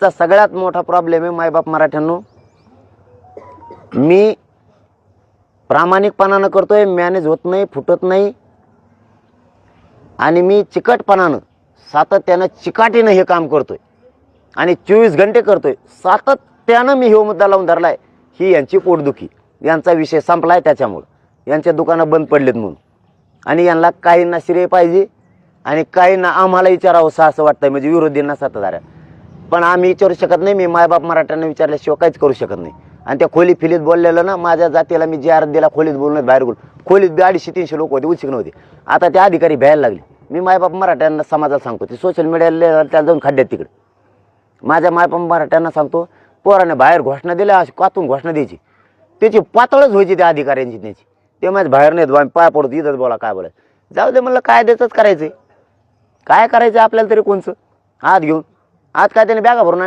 चा सगळ्यात मोठा प्रॉब्लेम आहे मायबाप मराठ्यांनो. मी प्रामाणिकपणानं करतोय मॅनेज होत नाही फुटत नाही. आणि मी चिकटपणानं सातत्यानं चिकाटीनं हे काम करतोय. आणि चोवीस घंटे करतोय. सातत्यानं मी हे मुद्दा लावून धरलाय. ही यांची पोटदुखी. यांचा विषय संपलाय त्याच्यामुळं. यांच्या दुकानं बंद पडलेत म्हणून. आणि यांना काहींना श्रेय पाहिजे आणि काहींना आम्हाला विचारावं असं वाटतंय. म्हणजे विरोधींना सत्ताधाऱ्या. पण आम्ही विचारू शकत नाही मी मायबाप मराठ्यांना विचारल्याशिवाय काहीच करू शकत नाही. आणि त्या खोली फिलीत बोललेलं ना माझ्या जातीला मी जे दिला खोलीत बोलून बाहेर बोल खोलीत बी अडीचशे तीनशे लोक होते उशिक नव्हते. आता त्या अधिकारी भ्यायला लागले. मी मायबाप मराठ्यांना समाजाला सांगतो ते सोशल मीडियाला त्याला जाऊन खड्ड्यात तिकडे. माझ्या मायबाप मराठ्यांना सांगतो पोराने बाहेर घोषणा दिल्या अशी कातून घोषणा द्यायची. त्याची पातळच व्हायची त्या अधिकाऱ्यांची त्याची. ते माझ्या बाहेर नाही आम्ही पाय पडतो इथंच बोला काय बोलायचं. जाऊ दे म्हणलं काय द्यायचंच करायचं काय करायचं आपल्याला तरी कोणचं? हात घेऊन. ಆತ್ ಕಾಯ್ತೀನಿ ಬ್ಯಾಗ ಬರ್ನ